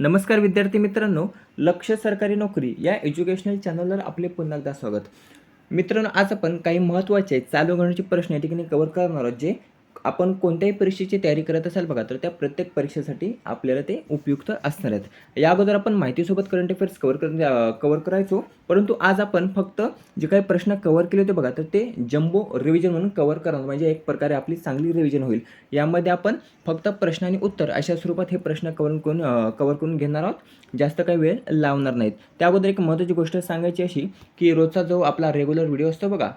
नमस्कार विद्यार्थी मित्रांनो लक्ष सरकारी नोकरी या एज्युकेशनल चॅनलवर आपले पुन्हा एकदा स्वागत. मित्रांनो आज आपण काही महत्त्वाचे चालू घडण्याचे प्रश्न या ठिकाणी कव्हर करणार आहोत जे आपण कोणत्याही परीक्षेची तयारी करत असाल बघा तर त्या प्रत्येक परीक्षेसाठी आपल्याला ते उपयुक्त असणार आहेत. या अगोदर आपण माहितीसोबत करंट अफेअर्स कवर कर कवर करायचो. परंतु आज आपण फक्त जे काही प्रश्न कवर केले होते बघा तर ते जम्बो रिव्हिजन म्हणून कवर करणार. म्हणजे एक प्रकारे आपली चांगली रिव्हिजन होईल. यामध्ये आपण फक्त प्रश्न आणि उत्तर अशा स्वरूपात हे प्रश्न कवर करून कवर करून घेणार आहोत. जास्त काही वेळ लावणार नाहीत. त्या अगोदर एक महत्त्वाची गोष्ट सांगायची अशी की रोजचा जो आपला रेग्युलर व्हिडिओ असतो बघा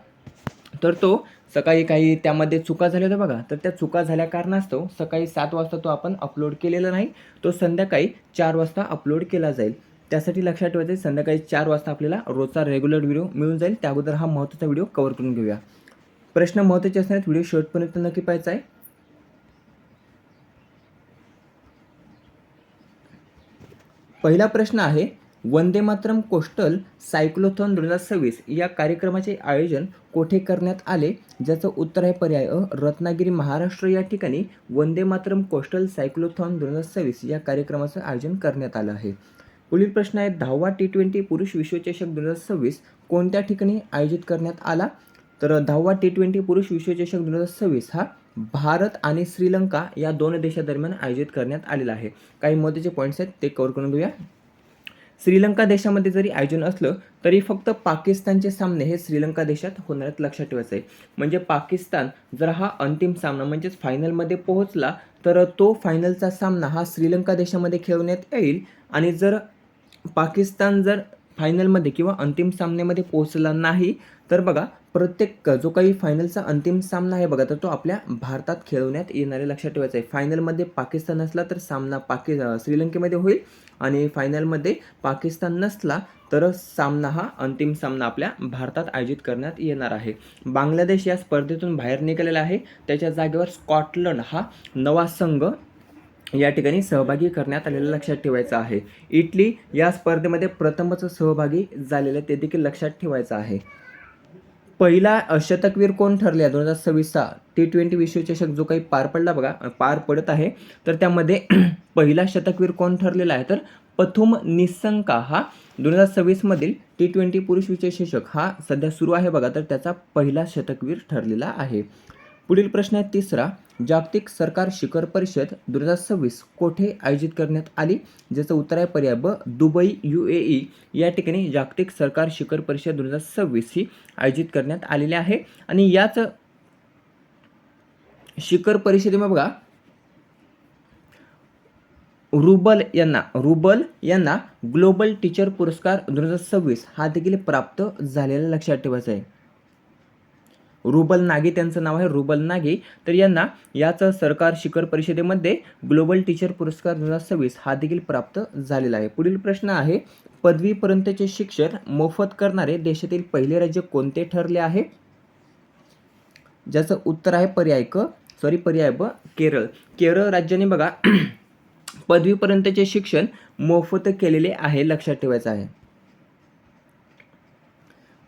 तर तो सकाळी काही त्यामध्ये चुका झाल्या होत्या बघा तर त्या चुका झाल्या कारणास्तव सकाळी सात वाजता तो आपण अपलोड केलेला नाही तो संध्याकाळी चार वाजता अपलोड केला जाईल. त्यासाठी लक्षात ठेवायचं आहे, संध्याकाळी चार वाजता आपल्याला रोजचा रेग्युलर व्हिडिओ मिळून जाईल. त्या अगोदर हा महत्त्वाचा व्हिडिओ कवर करून घेऊया. प्रश्न महत्त्वाचे असणार आहेत व्हिडिओ शेवटपर्यंत नक्की पाहायचा आहे पहिला प्रश्न आहे वंदे मातरम कोस्टल सायक्लोथॉन दोन हजार सव्वीस या कार्यक्रमाचे आयोजन कोठे करण्यात आले? ज्याचं उत्तर आहे पर्याय अ रत्नागिरी महाराष्ट्र. या ठिकाणी वंदे मातरम कोस्टल सायक्लोथॉन दोन हजार सव्वीस या कार्यक्रमाचं आयोजन करण्यात आलं आहे. पुढील प्रश्न आहे दहावा टी ट्वेंटी पुरुष विश्वचषक दोन हजार सव्वीस कोणत्या ठिकाणी आयोजित करण्यात आला? तर दहावा टी ट्वेंटी पुरुष विश्वचषक दोन हजार सव्वीस हा भारत आणि श्रीलंका या दोन देशादरम्यान आयोजित करण्यात आलेला आहे. काही महत्त्वाचे पॉईंट्स आहेत ते कव्हर करून घेऊया. श्रीलंका देशामध्ये जरी आयोजन असलं तरी फक्त पाकिस्तानचे सामने हे श्रीलंका देशात होणार आहेत लक्षात ठेवायचं. आहे म्हणजे पाकिस्तान जर हा अंतिम सामना म्हणजेच फायनलमध्ये पोहोचला तर तो फायनलचा सामना हा श्रीलंका देशामध्ये खेळवण्यात येईल. आणि जर पाकिस्तान जर फायनलमध्ये किंवा अंतिम सामन्यामध्ये पोहोचला नाही तर बघा प्रत्येक जो काही फायनलचा अंतिम सामना आहे बघा तर तो आपल्या भारतात खेळवण्यात येणारे लक्षात ठेवायचं आहे. फायनलमध्ये पाकिस्तान असला तर सामना पाकि श्रीलंकेमध्ये होईल आणि फायनलमध्ये पाकिस्तान नसला तर सामना हा अंतिम सामना आपल्या भारतात आयोजित करण्यात येणार आहे. बांगलादेश या स्पर्धेतून बाहेर निघालेला आहे. त्याच्या जागेवर स्कॉटलंड हा नवा संघ या ठिकाणी सहभागी करण्यात आलेलं लक्षात ठेवायचं आहे. इटली या स्पर्धेमध्ये प्रथमच सहभागी झालेलं ते देखील लक्षात ठेवायचं आहे. पहिला अशतकवीर शतकवीर कोण ठरले? दोन हजार सव्वीसचा टी ट्वेंटी विश्वचषक जो काही पार पडला बघा पार पडत आहे तर त्यामध्ये पहिला शतकवीर कोण ठरलेला आहे? तर प्रथम निसंका हा दोन हजार सव्वीसमधील टी ट्वेंटी पुरुष विश्वचषक हा सध्या सुरू आहे बघा तर त्याचा पहिला शतकवीर ठरलेला आहे. पुढील प्रश्न आहे तिसरा. जागतिक सरकार शिखर परिषद दोन हजार सव्वीस कोठे आयोजित करण्यात आली? ज्याचं उत्तर आहे पर्याय ब दुबई यू ए ई. या ठिकाणी जागतिक सरकार शिखर परिषद दोन हजार सव्वीस ही आयोजित करण्यात आलेली आहे. आणि याच शिखर परिषदेमध्ये बघा. रुबल यांना रुबल यांना ग्लोबल टीचर पुरस्कार दोन हजार सव्वीस हा देखील प्राप्त झालेला लक्षात ठेवायचा आहे. रुबल नागे त्यांचं नाव आहे रुबल नागे. तर यांना याच सरकार शिखर परिषदेमध्ये ग्लोबल टीचर पुरस्कार दोन हजार सव्वीस हा देखील प्राप्त झालेला आहे. पुढील प्रश्न आहे पदवीपर्यंतचे शिक्षण मोफत करणारे देशातील पहिले राज्य कोणते ठरले आहे? ज्याचं उत्तर आहे पर्याय क सॉरी पर्याय ब केरळ. केरळ राज्याने बघा पदवीपर्यंतचे शिक्षण मोफत केलेले आहे लक्षात ठेवायचं आहे.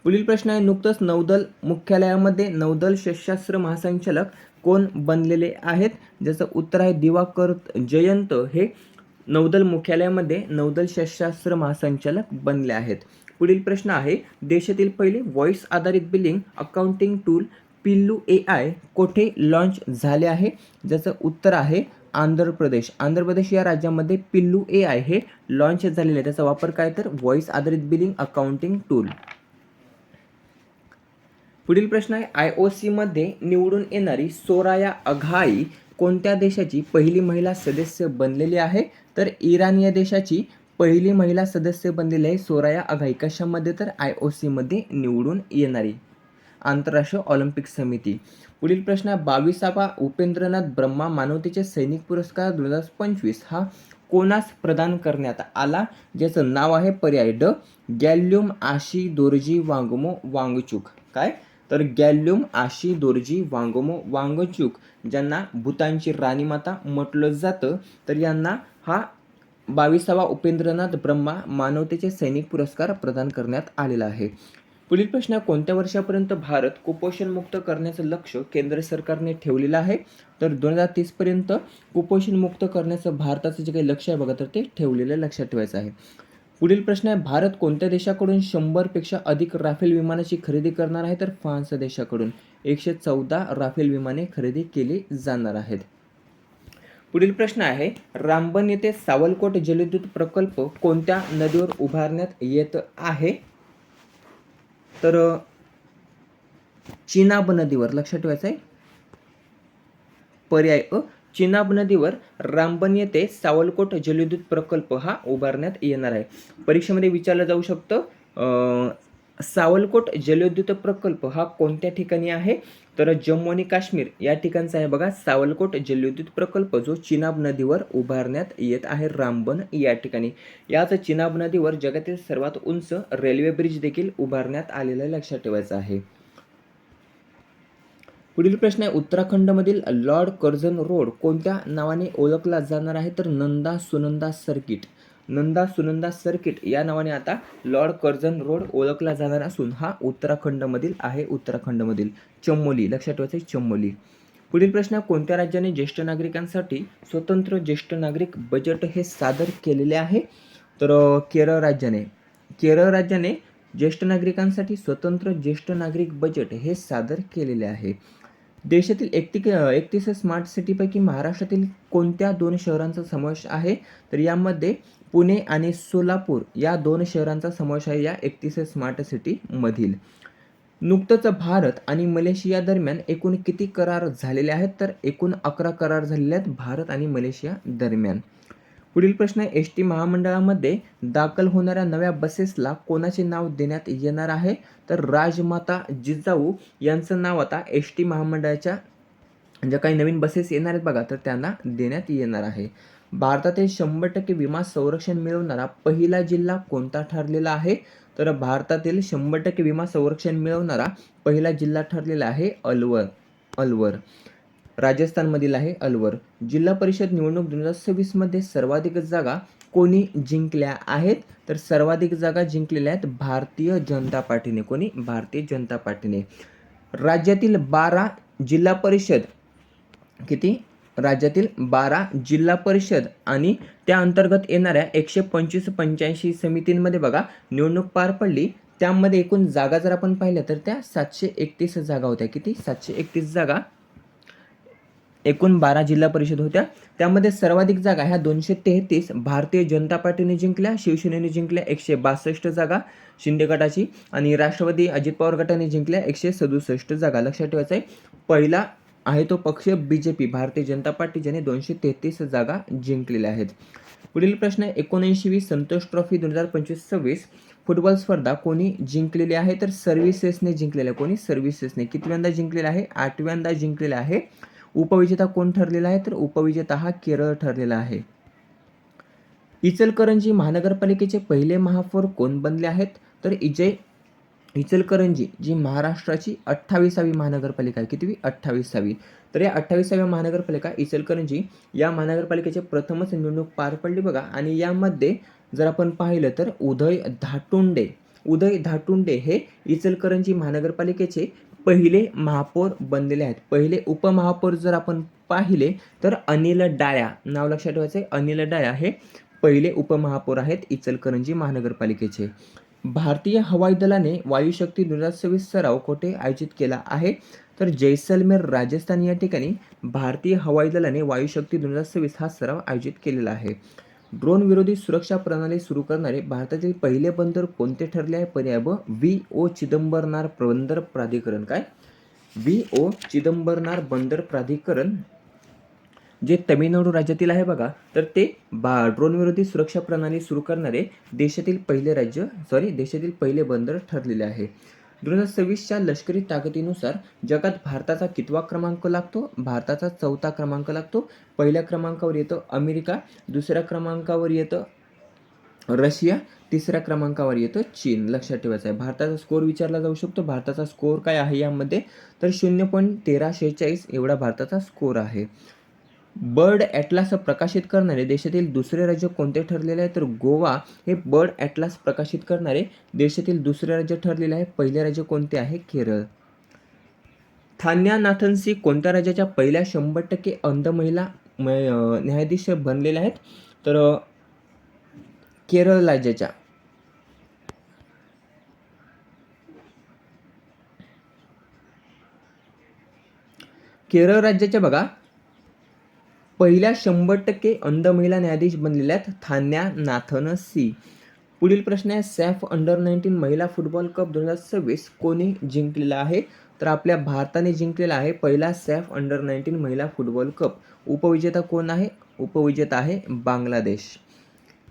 पुढील प्रश्न आहे नुकतंच नौदल मुख्यालयामध्ये नौदल सशस्त्र महासंचालक कोण बनलेले आहेत? ज्याचं उत्तर आहे दिवाकर जयंत. हे नौदल मुख्यालयामध्ये नौदल सशस्त्र महासंचालक बनले आहेत. पुढील प्रश्न आहे देशातील पहिले व्हॉइस आधारित बिलिंग अकाउंटिंग टूल पिल्लू ए आय कोठे लॉन्च झाले आहे? ज्याचं उत्तर आहे आंध्र प्रदेश. आंध्र प्रदेश या राज्यामध्ये पिल्लू ए आय हे लॉन्च झालेले आहे. त्याचा वापर काय तर व्हॉइस आधारित बिलिंग अकाउंटिंग टूल. पुढील प्रश्न आहे आय ओ सीमध्ये निवडून येणारी सोराया अघाई कोणत्या देशाची पहिली महिला सदस्य बनलेली आहे? तर इराण या देशाची पहिली महिला सदस्य बनलेली आहे सोराया अघाई कशामध्ये? तर आय ओ सीमध्ये निवडून येणारी आंतरराष्ट्रीय ऑलिम्पिक समिती. पुढील प्रश्न आहे बावीसावा उपेंद्रनाथ ब्रह्मा मानवतेचे सैनिक पुरस्कार दोन हजार पंचवीस हा कोणास प्रदान करण्यात आला? ज्याचं नाव आहे पर्याय ड. गॅल्युम आशी दोरजी वांगमो वांगचूक. काय? तर गॅल्युम आशी दोरजी वांगमो वांगचूक ज्यांना भूतांची राणीमाता म्हटलं जातं तर यांना हा बावीसावा उपेंद्रनाथ ब्रह्मा मानवतेचे सैनिक पुरस्कार प्रदान करण्यात आलेला आहे. पुढील प्रश्न कोणत्या वर्षापर्यंत भारत कुपोषणमुक्त करण्याचं लक्ष केंद्र सरकारने ठेवलेलं आहे? तर दोन हजार तीसपर्यंत कुपोषणमुक्त करण्याचं भारताचं जे काही लक्ष आहे बघा तर ते ठेवलेलं लक्षात ठेवायचं आहे. पुढील प्रश्न आहे भारत कोणत्या देशाकडून शंभरपेक्षा अधिक राफेल विमानाची खरेदी करणार आहे? तर फ्रान्स देशाकडून एकशे चौदा राफेल विमाने खरेदी केली जाणार आहेत. पुढील प्रश्न आहे रामबन येथे सावलकोट जलविद्युत प्रकल्प कोणत्या नदीवर उभारण्यात येत आहे? तर चिनाब नदीवर लक्षात ठेवायचं आहे पर्याय अ चिनाब नदीवर रामबन येथे सावलकोट जलविद्युत प्रकल्प हा उभारण्यात येणार आहे. परीक्षेमध्ये विचारलं जाऊ शकतं सावलकोट जलविद्युत प्रकल्प हा कोणत्या ठिकाणी आहे? तर जम्मू आणि काश्मीर या ठिकाणचा आहे बघा. सावलकोट जलविद्युत प्रकल्प जो चिनाब नदीवर उभारण्यात येत आहे रामबन या ठिकाणी. याच चिनाब नदीवर जगातील सर्वात उंच रेल्वे ब्रिज देखील उभारण्यात आलेलं लक्षात ठेवायचं आहे. पुढील प्रश्न आहे उत्तराखंडमधील लॉर्ड कर्झन रोड कोणत्या नावाने ओळखला जाणार आहे? तर नंदा सुनंदा सर्किट. नंदा सुनंदा सर्किट या नावाने आता लॉर्ड कर्झन रोड ओळखला जाणार असून हा उत्तराखंडमधील आहे उत्तराखंडमधील चमोली लक्षात ठेवायचं चमोली पुढील प्रश्न कोणत्या राज्याने ज्येष्ठ नागरिकांसाठी स्वतंत्र ज्येष्ठ नागरिक बजेट हे सादर केलेले आहे? तर केरळ राज्याने. केरळ राज्याने ज्येष्ठ नागरिकांसाठी स्वतंत्र ज्येष्ठ नागरिक बजेट हे सादर केलेले आहे. देशातील एकती एकतीस स्मार्ट सिटीपैकी महाराष्ट्रातील कोणत्या दोन शहरांचा समावेश आहे? तर यामध्ये पुणे आणि सोलापूर या दोन शहरांचा समावेश आहे या एकतीस स्मार्ट सिटीमधील. नुकतंच भारत आणि मलेशिया दरम्यान एकूण किती करार झालेले आहेत? तर एकूण अकरा करार झालेले आहेत भारत आणि मलेशिया दरम्यान. पुढील प्रश्न आहे एस टी महामंडळामध्ये दाखल होणाऱ्या नव्या बसेसला कोणाचे नाव देण्यात येणार आहे? तर राजमाता जिजाऊ यांचं नाव आता एस टी महामंडळाच्या ज्या काही नवीन बसेस येणार आहेत बघा तर त्यांना देण्यात येणार आहे. भारतातील शंभर टक्के विमा संरक्षण मिळवणारा पहिला जिल्हा कोणता ठरलेला आहे? तर भारतातील शंभर टक्के विमा संरक्षण मिळवणारा पहिला जिल्हा ठरलेला आहे अलवर. अलवर. राजस्थानमधील आहे अलवर. जिल्हा परिषद निवडणूक दोन हजार सव्वीसमध्ये सर्वाधिक जागा कोणी जिंकल्या आहेत? तर सर्वाधिक जागा जिंकलेल्या आहेत भारतीय जनता पार्टीने. कोणी? भारतीय जनता पार्टीने. राज्यातील बारा जिल्हा परिषद किती? राज्यातील बारा जिल्हा परिषद आणि त्या अंतर्गत येणाऱ्या एकशे पंचवीस पंच्याऐंशी समितींमध्ये बघा निवडणूक पार पडली. त्यामध्ये एकूण जागा जर आपण पाहिल्या तर त्या सातशे एकतीस जागा होत्या. किती? सातशे एकतीस जागा एकूण बारा जिल्हा परिषद होत्या. त्यामध्ये सर्वाधिक जागा ह्या दोनशे तेहतीस भारतीय जनता पार्टीने जिंकल्या शिवसेनेने जिंकल्या एकशे बासष्ट जागा शिंदे गटाची आणि राष्ट्रवादी अजित पवार गटाने जिंकल्या एकशे सदुसष्ट जागा. लक्षात ठेवायचं आहे पहिला आहे तो पक्ष B J P Bharatiya Janata party ज्याने दोनशे तेहतीस जागा जिंकलेल्या आहेत. पुढील प्रश्न एकोणऐंशीवी संतोष ट्रॉफी दोन हजार पंचवीस सव्वीस. फुटबॉल स्पर्धा कोणी जिंकलेली आहे? तर सर्व्हिसेसने जिंकलेल्या कोणी सर्व्हिसेसने कितव्यांदा जिंकलेला आहे? आठव्यांदा जिंकलेला आहे. उपविजेता कोण ठरलेला आहे? तर उपविजेता हा केरळ ठरलेला आहे. इचलकरंजी महानगरपालिकेचे पहिले महापौर कोण बनले आहेत? तर इजय इचलकरंजी जी महाराष्ट्राची अठ्ठावीसावी महानगरपालिका आहे. कितवी? अठ्ठावीसावी. तर या अठ्ठावीसाव्या महानगरपालिका इचलकरंजी या महानगरपालिकेचे प्रथमच निवडणूक पार पडली बघा. आणि यामध्ये जर आपण पाहिलं तर उदय धाटुंडे. उदय धाटुंडे हे इचलकरंजी महानगरपालिकेचे पहिले महापौर बनलेले आहेत. पहिले उपमहापौर जर आपण पाहिले तर अनिल डाळ्या नाव लक्षात ठेवायचं आहे अनिल डाळ्या हे पहिले उपमहापौर आहेत इचलकरंजी महानगरपालिकेचे. भारतीय हवाई दलाने वायुशक्ती दोन हजार सराव कोठे आयोजित केला आहे? तर जैसलमेर राजस्थान या ठिकाणी भारतीय हवाई दलाने वायुशक्ती दोन हजार सव्वीस हा सराव आयोजित केलेला आहे. ड्रोन विरोधी सुरक्षा प्रणाली सुरू करणारे भारतातील पहिले बंदर कोणते ठरले आहे? पर्याय ब व्ही ओ चिदंबरनार बंदर प्राधिकरण. काय? व्ही ओ चिदंबरनार बंदर प्राधिकरण जे तमिळनाडू राज्यातील आहे बघा. तर ते बा ड्रोन विरोधी सुरक्षा प्रणाली सुरू करणारे देशातील पहिले राज्य सॉरी देशातील पहिले बंदर ठरलेले आहे. दोन हजार सव्वीसच्या लष्करी ताकदीनुसार जगात भारताचा कितवा क्रमांक लागतो? भारताचा चौथा क्रमांक लागतो. पहिल्या क्रमांकावर येतं अमेरिका दुसऱ्या क्रमांकावर येतं रशिया तिसऱ्या क्रमांकावर येतं चीन. लक्षात ठेवायचं आहे भारताचा स्कोर विचारला जाऊ शकतो. भारताचा स्कोर काय आहे यामध्ये? तर शून्य पॉईंट तेरा शेहेचाळीस एवढा भारताचा स्कोर आहे. बर्ड ॲटलास प्रकाशित करणारे देशातील दुसरे राज्य कोणते ठरलेले आहे? तर गोवा हे बर्ड ॲटलास प्रकाशित करणारे देशातील दुसरे राज्य ठरलेले आहे. पहिले राज्य कोणते आहे? केरळ. थान्यानाथनसी कोणत्या राज्याच्या पहिल्या शंभर टक्के अंध महिला न्यायाधीश बनलेल्या आहेत? तर केरळ राज्याच्या. केरळ राज्याच्या बघा. पहिल्या शंभर टक्के अंध महिला न्यायाधीश बनलेल्या आहेत थान्या नाथन सी. पुढील प्रश्न आहे सॅफ अंडर नाईन्टीन महिला फुटबॉल कप दोन हजार सव्वीस कोणी जिंकलेला आहे? तर आपल्या भारताने जिंकलेला आहे पहिला सॅफ अंडर नाईन्टीन महिला फुटबॉल कप. उपविजेता कोण आहे? उपविजेता आहे बांगलादेश.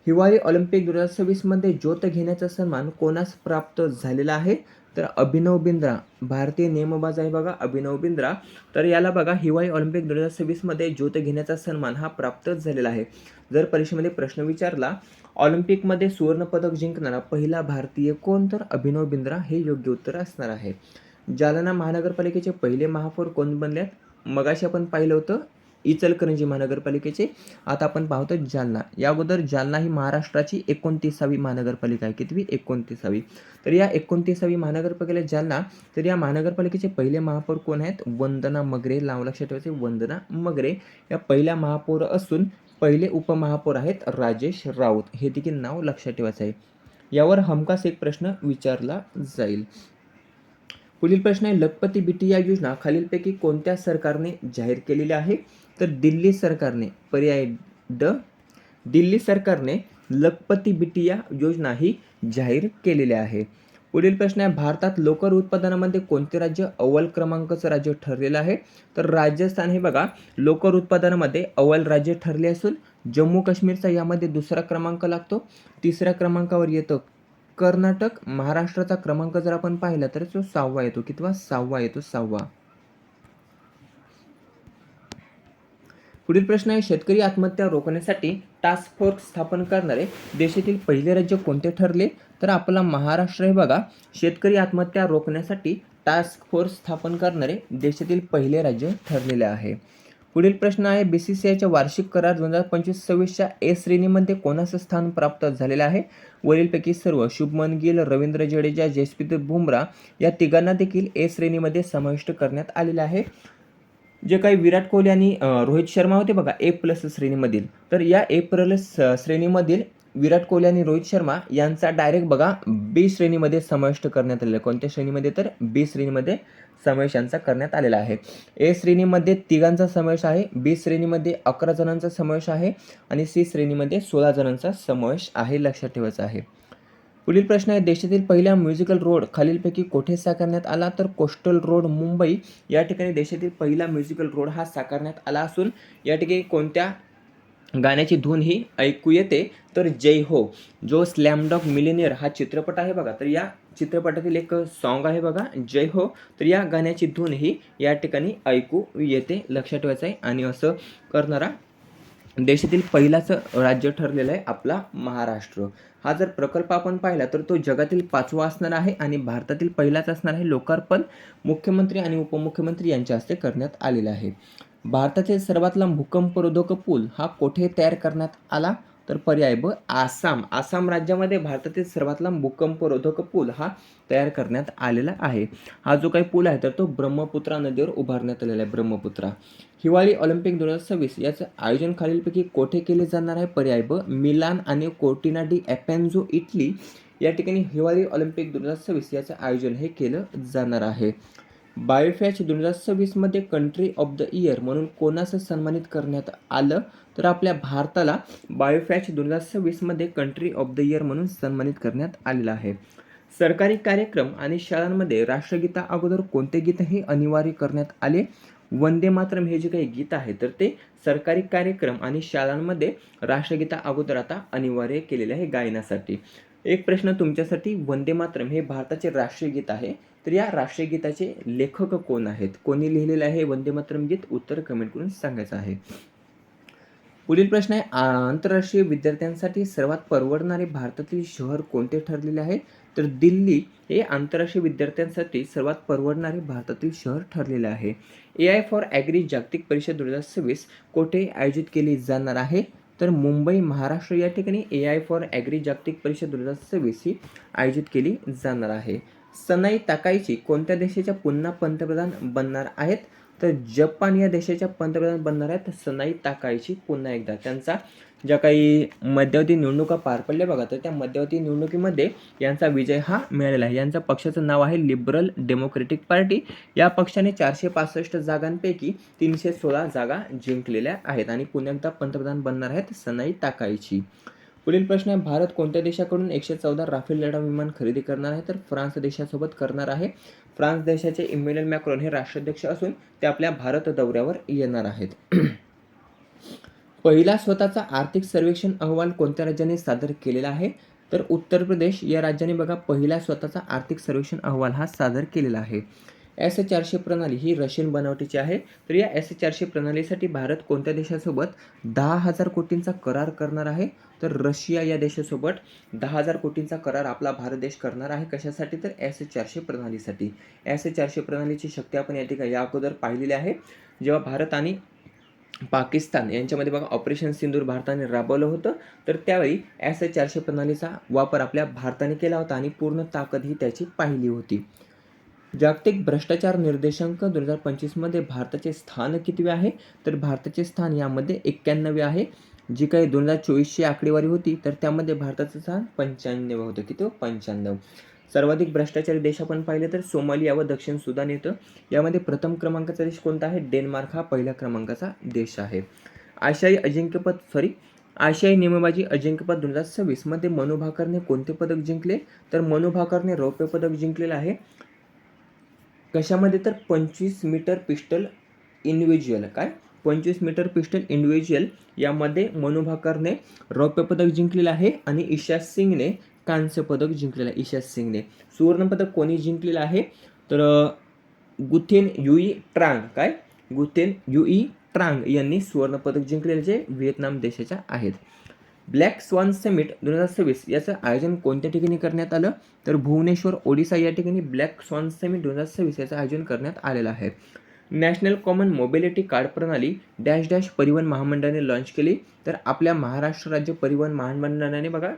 हिवाळी ऑलिम्पिक दोन हजार सव्वीसमध्ये ज्योत घेण्याचा सन्मान कोणास प्राप्त झालेला आहे? तर अभिनव बिंद्रा भारतीय नेमबाज आहे बघा अभिनव बिंद्रा. तर याला बघा हिवाळी ऑलिम्पिक दोन हजार सव्वीसमध्ये ज्योत घेण्याचा सन्मान हा प्राप्तच झालेला आहे. जर परीक्षेमध्ये प्रश्न विचारला ऑलिम्पिकमध्ये सुवर्णपदक जिंकणारा पहिला भारतीय कोण? तर अभिनव बिंद्रा हे योग्य उत्तर असणार आहे. जालना महानगरपालिकेचे पहिले महापौर कोण बनल्यात मगाशी आपण पाहिलं होतं इचलकरंजी महानगरपालिकेचे. आता आपण पाहतो जालना. या अगोदर जालना ही महाराष्ट्राची एकोणतीसावी महानगरपालिका आहे. कितवी? एकोणतीसावी. तर या एकोणतीसावी महानगरपालिकेला जालना. तर या महानगरपालिकेचे पहिले महापौर कोण आहेत? वंदना मगरे. नाव लक्षात ठेवायचे वंदना मगरे. या पहिल्या महापौर असून पहिले उपमहापौर आहेत राजेश राऊत. हे देखील नाव लक्षात ठेवायचं आहे. यावर हमखास एक प्रश्न विचारला जाईल. पुढील प्रश्न आहे लखपती बिटिया योजना खालीलपैकी कोणत्या सरकारने जाहीर केलेली आहे? तर दिल्ली सरकारने पर्याय ड दिल्ली सरकारने लखपती बिटिया योजना ही जाहीर केलेली आहे. पुढील प्रश्न आहे भारतात लोकर उत्पादनामध्ये कोणते राज्य अव्वल क्रमांकाचं राज्य ठरलेलं आहे? तर राजस्थान हे बघा लोकर उत्पादनामध्ये अव्वल राज्य ठरले असून जम्मू काश्मीरचा यामध्ये दुसरा क्रमांक लागतो. तिसऱ्या क्रमांकावर येतं कर्नाटक महाराष्ट्राचा क्रमांक जर आपण पाहिला तर तो सहावा येतो किंवा सहावा येतो सहावा. पुढील प्रश्न आहे शेतकरी आत्महत्या रोखण्यासाठी टास्क फोर्स स्थापन करणारे देशातील पहिले राज्य कोणते ठरले? तर आपला महाराष्ट्र हे बघा शेतकरी आत्महत्या रोखण्यासाठी टास्क फोर्स स्थापन करणारे देशातील पहिले राज्य ठरलेले आहे. पुढील प्रश्न आहे बी सी सी आयच्या वार्षिक करार दोन हजार पंचवीस सव्वीसच्या ए श्रेणीमध्ये कोणाचं स्थान प्राप्त झालेलं आहे? वरीलपैकी सर्व शुभमन गिल रवींद्र जडेजा जसप्रीत बुमराह या तिघांना देखील ए श्रेणीमध्ये समाविष्ट करण्यात आलेलं आहे. जे काही विराट कोहली आणि रोहित शर्मा होते बघा ए प्लस श्रेणीमधील. तर या ए प्लस श्रेणीमधील विराट कोहली आणि रोहित शर्मा यांचा डायरेक्ट बघा बी श्रेणीमध्ये समाविष्ट करण्यात आलेला आहे. कोणत्या श्रेणीमध्ये? तर बी श्रेणीमध्ये समावेश यांचा करण्यात आलेला आहे. ए श्रेणीमध्ये तिघांचा समावेश आहे बी श्रेणीमध्ये अकरा जणांचा समावेश आहे आणि सी श्रेणीमध्ये सोळा जणांचा समावेश आहे लक्षात ठेवायचा आहे. पुढील प्रश्न आहे देशातील पहिला म्युझिकल रोड खालीलपैकी कोठे साकारण्यात आला? तर कोस्टल रोड मुंबई. या ठिकाणी देशातील पहिला म्युझिकल रोड हा साकारण्यात आला असून या ठिकाणी कोणत्या गाण्याची धून ही ऐकू येते? तर जय हो जो स्लॅमडॉग मिलेनियर हा चित्रपट आहे बघा. तर या चित्रपटातील एक सॉन्ग आहे बघा जय हो. तर या गाण्याची धून ही या ठिकाणी ऐकू येते लक्षात ठेवायचं आहे. आणि असं करणारा देशातील पहिलाच राज्य ठरलेलं आहे आपला महाराष्ट्र. हा जर प्रकल्प आपण पाहिला तर तो जगातील पाचवा असणार आहे आणि भारतातील पहिलाच असणार आहे लोकार्पण. मुख्यमंत्री आणि उपमुख्यमंत्री यांच्या हस्ते करण्यात आलेला आहे. भारतातील सर्वात लांब भूकंपरोधक पूल हा कोठे तयार करण्यात आला? तर पर्याय ब आसाम. आसाम राज्यामध्ये भारतातील सर्वातला भूकंपरोधक पूल हा तयार करण्यात आलेला आहे. हा जो काही पूल आहे तर तो ब्रह्मपुत्रा नदीवर उभारण्यात आलेला आहे ब्रह्मपुत्रा. हिवाळी ऑलिम्पिक दोन हजार सव्वीस याचं आयोजन खालीलपैकी कोठे केले जाणार आहे? पर्याय ब मिलान आणि कोर्टिना डी ॲपेन्झो इटली. या ठिकाणी हिवाळी ऑलिम्पिक दोन हजार सव्वीस याचं आयोजन हे केलं जाणार आहे. बायोफॅच दोन हजार सव्वीसमध्ये कंट्री ऑफ द इयर म्हणून कोणाचं सन्मानित करण्यात आलं? तर आपल्या भारताला बायोफॅच दोन हजार सव्वीसमध्ये कंट्री ऑफ द इयर म्हणून सन्मानित करण्यात आलेलं आहे. सरकारी कार्यक्रम आणि शाळांमध्ये राष्ट्रगीता अगोदर कोणते गीत हे अनिवार्य करण्यात आले? वंदे मातरम हे जे काही गीत आहे तर ते सरकारी कार्यक्रम आणि शाळांमध्ये राष्ट्रगीता अगोदर आता अनिवार्य केलेले आहे गायनासाठी. एक प्रश्न तुमच्यासाठी वंदे मातरम हे भारताचे राष्ट्रीय गीत आहे. तर या राष्ट्रीय गीताचे लेखक कोण आहेत? कोणी लिहिलेलं आहे? वंदे मातरम गीत उत्तर कमेंट करून सांगायचं आहे. पुढील प्रश्न आहे आंतरराष्ट्रीय विद्यार्थ्यांसाठी सर्वात परवडणारे भारतातील शहर कोणते ठरलेले आहे? तर दिल्ली हे आंतरराष्ट्रीय विद्यार्थ्यांसाठी सर्वात परवडणारे भारतातील शहर ठरलेले आहे. ए आय फॉर ॲग्री जागतिक परिषद दोन हजार सव्वीस कोठे आयोजित केली जाणार आहे? तर मुंबई महाराष्ट्र या ठिकाणी ए आय फॉर ॲग्री जागतिक परिषद दोन हजार सव्वीस ही आयोजित केली जाणार आहे. सनाई ताकाईची कोणत्या देशाच्या पुन्हा पंतप्रधान बनणार आहेत? तर जपान या देशाच्या पंतप्रधान बनणार आहेत सनाई ताकाईची पुन्हा एकदा. त्यांचा ज्या काही मध्यावधी निवडणुका पार पडल्या बघा तर त्या मध्यावधी निवडणुकीमध्ये यांचा विजय हा मिळालेला आहे. यांचा पक्षाचं नाव आहे लिबरल डेमोक्रेटिक पार्टी. या पक्षाने चारशे पासष्ट जागांपैकी तीनशे सोळा जागा जिंकलेल्या आहेत आणि पुन्हा एकदा पंतप्रधान बनणार आहेत सनाई ताकाईची. पुढील प्रश्न आहे भारत कोणत्या देशाकडून एकशे चौदा राफेल लढाऊ विमान खरेदी करणार आहे? तर फ्रान्स देशासोबत करणार आहे. फ्रान्स देशाचे इम्युनल मॅक्रॉन हे राष्ट्राध्यक्ष असून ते आपल्या भारत दौऱ्यावर येणार आहेत. पहिला स्वतःचा आर्थिक सर्वेक्षण अहवाल कोणत्या राज्याने सादर केलेला आहे? तर उत्तर प्रदेश या राज्याने बघा पहिला स्वतःचा आर्थिक सर्वेक्षण अहवाल हा सादर केलेला आहे. एस चारशे प्रणाली ही रशियन बनावटीची आहे. तर या एस चारशे प्रणालीसाठी भारत कोणत्या देशासोबत दहा हजार कोटींचा करार करणार आहे? तर रशिया या देशासोबत दहा हजार कोटींचा करार आपला भारत देश करणार आहे. कशासाठी? तर एस चारशे प्रणालीसाठी. एस चारशे प्रणालीची शक्ती आपण या ठिकाणी या अगोदर पाहिलेली आहे. जेव्हा भारत आणि पाकिस्तान यांच्यामध्ये बघा ऑपरेशन सिंदूर भारताने राबवलं होतं तर त्यावेळी एस चारशे प्रणालीचा वापर आपल्या भारताने केला होता आणि पूर्ण ताकद ही त्याची पाहिली होती. जागतिक भ्रष्टाचार निर्देशांक दोन हजार पंचवीसमध्ये भारताचे स्थान कितवे आहे? तर भारताचे स्थान यामध्ये एक्क्याण्णवे आहे. जी काही दोन हजार चोवीसची आकडेवारी होती तर त्यामध्ये भारताचं स्थान पंच्याण्णव होतं. किती हो? पंच्याण्णव. सर्वाधिक भ्रष्टाचारी देश आपण पाहिले तर सोमालिया व दक्षिण सुदान येतं. यामध्ये प्रथम क्रमांकाचा देश कोणता आहे? डेन्मार्क हा पहिल्या क्रमांकाचा देश आहे. आशियाई अजिंक्यपद सॉरी आशियाई नेमबाजी अजिंक्यपद दोन हजार सव्वीसमध्ये मनु भाकरने कोणते पदक जिंकले? तर मनु भाकरने रौप्य पदक जिंकलेलं आहे. कशामध्ये? तर पंचवीस मीटर पिस्टल इंडिव्हिज्युअल काय? पंचवीस मीटर पिस्टल इंडिव्हिज्युअल यामध्ये मनु भाकरने रौप्य पदक जिंकलेलं आहे आणि ईशा सिंगने कांस्य पदक जिंकलेलं आहे. ईशा सिंगने. सुवर्णपदक कोणी जिंकलेलं आहे? तर गुथेन युई ट्रांग. काय? गुथेन युई ट्रांग यांनी सुवर्णपदक जिंकलेले जे व्हिएतनाम देशाच्या आहेत. ब्लॅक स्वान समिट दोन हजार सव्वीस याचं आयोजन कोणत्या ठिकाणी करण्यात आलं? तर भुवनेश्वर ओडिसा या ठिकाणी ब्लॅक स्वान समिट दोन हजार सव्वीस याचं आयोजन करण्यात आलेलं आहे. नॅशनल कॉमन मोबिलिटी कार्ड प्रणाली डॅश डॅश परिवहन महामंडळाने लॉन्च केली. तर आपल्या महाराष्ट्र राज्य परिवहन महामंडळाने बघा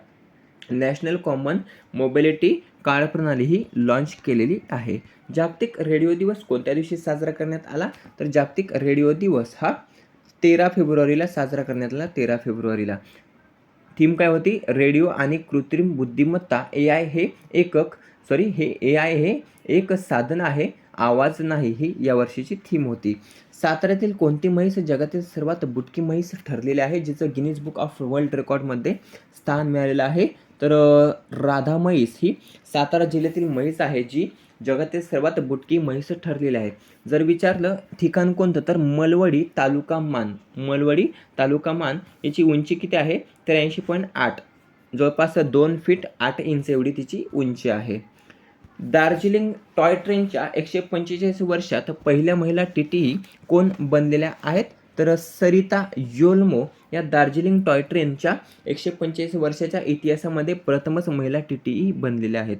नॅशनल कॉमन मोबिलिटी कार्ड प्रणाली ही लॉन्च केलेली आहे. जागतिक रेडिओ दिवस कोणत्या दिवशी साजरा करण्यात आला? तर जागतिक रेडिओ दिवस हा तेरा फेब्रुवारीला साजरा करण्यात आला तेरा फेब्रुवारीला. थीम काय होती? रेडिओ आणि कृत्रिम बुद्धिमत्ता ए आय हे एकक सॉरी हे ए आय हे एक साधन आहे आवाज नाही ही या वर्षीची थीम होती. साताऱ्यातील कोणती म्हैस जगातील सर्वात बुटकी म्हैस ठरलेली आहे जिचं गिनीज बुक ऑफ वर्ल्ड रेकॉर्डमध्ये स्थान मिळालेलं आहे? तर राधा म्हैस ही सातारा जिल्ह्यातील म्हैस आहे जी जगातील सर्वात बुटकी म्हैस ठरलेली आहे. जर विचारलं ठिकाण कोणतं तर मलवडी तालुका मान. मलवडी तालुका मान याची उंची किती आहे? तर ऐंशी पॉईंट आठ. जवळपास दोन फीट आठ इंच एवढी तिची उंची आहे. दार्जिलिंग टॉय ट्रेनच्या एकशे पंचेचाळीस वर्षात पहिल्या महिला टी टी कोण बनलेल्या आहेत? तर सरिता योल्मो या दार्जिलिंग टॉय ट्रेनच्या एकशे पंचेचाळीस वर्षाच्या इतिहासामध्ये प्रथमच महिला टी टी ई बनलेल्या आहेत.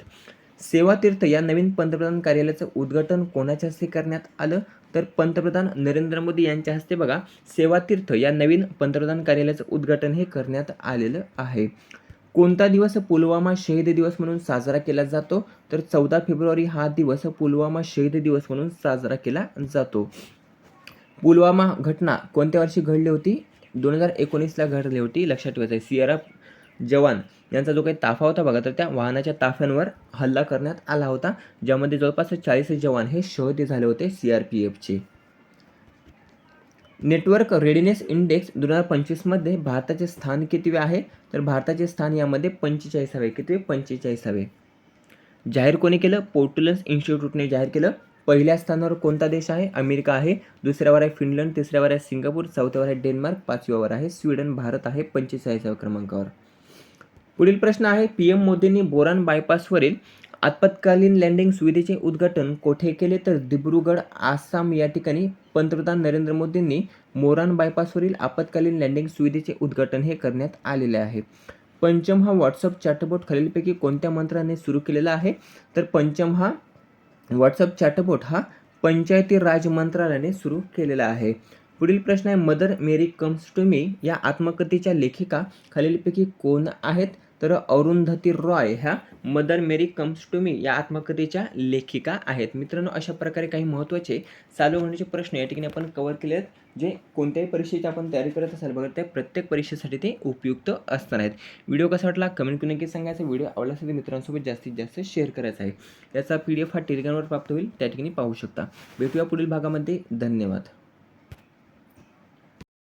सेवातीर्थ या नवीन पंतप्रधान कार्यालयाचं उद्घाटन कोणाच्या हस्ते करण्यात आलं? तर पंतप्रधान नरेंद्र मोदी यांच्या हस्ते बघा सेवातीर्थ या नवीन पंतप्रधान कार्यालयाचं उद्घाटन हे करण्यात आलेलं आहे. कोणता दिवस? पुलवामा शहीद दिवस म्हणून साजरा केला जातो. तर चौदा फेब्रुवारी हा दिवस पुलवामा शहीद दिवस म्हणून साजरा केला जातो. पुलवामा घटना कोणत्या वर्षी घडली होती? दोन हजार एकोणीसला घडली होती. लक्षात ठेवायचं आहे. सीआरएफ जवान यांचा जो काही ताफा होता बघा तर त्या वाहनाच्या ताफ्यांवर हल्ला करण्यात आला होता ज्यामध्ये जवळपास चाळीस जवान हे शहीद झाले होते सी आर पी एफचे नेटवर्क रेडिनेस इंडेक्स दोन हजार पंचवीसमध्ये भारताचे स्थान कितवे आहे? तर भारताचे स्थान यामध्ये पंचेचाळीसावे कितवे? पंचेचाळीसावे. जाहीर कोणी केलं? पोर्टुलन्स इन्स्टिट्यूटने जाहीर केलं. पहिल्या स्थानावर कोणता देश आहे? अमेरिका आहे. दुसऱ्यावर आहे फिनलंड तिसऱ्यावर आहे सिंगापूर चौथ्यावर आहे डेन्मार्क पाचव्यावर आहे स्वीडन भारत आहे पंचेचाळीसाव्या क्रमांकावर. पुढील प्रश्न आहे पी एम मोदींनी बोरान बायपासवरील आपत्कालीन लँडिंग सुविधेचे उद्घाटन कोठे केले तर दिब्रुगड आसाम या ठिकाणी? पंतप्रधान नरेंद्र मोदींनी मोरान बायपासवरील आपत्कालीन लँडिंग सुविधेचे उद्घाटन हे करण्यात आलेले आहे. पंचम हा व्हॉट्सअप चॅटबोट खालीलपैकी कोणत्या मंत्र्याने सुरू केलेला आहे? तर पंचम हा व्हॉट्सअप चॅटबोट हा पंचायती राज मंत्रालयाने सुरू केलेला आहे. पुढील प्रश्न आहे mother Mary comes to me या आत्मकथेच्या लेखिका खालीलपैकी कोण आहेत? तर अरुंधती रॉय ह्या mother Mary comes to me या आत्मकथेच्या लेखिका आहेत. मित्रांनो अशा प्रकारे काही महत्त्वाचे चालू होण्याचे प्रश्न या ठिकाणी आपण कवर केले आहेत जे कोणत्याही परीक्षेची आपण तयारी करत असाल बघा त्या प्रत्येक परीक्षेसाठी ते उपयुक्त असणार आहेत. व्हिडिओ कसा वाटला? कमेंट करून नक्की सांगायचा व्हिडिओ आवडला असेल तर मित्रांसोबत जास्तीत जास्त शेअर करायचा आहे. याचा पी डी एफ हा टेलिग्रामवर प्राप्त होईल. त्या ठिकाणी पाहू शकता. भेटूया पुढील भागामध्ये. धन्यवाद.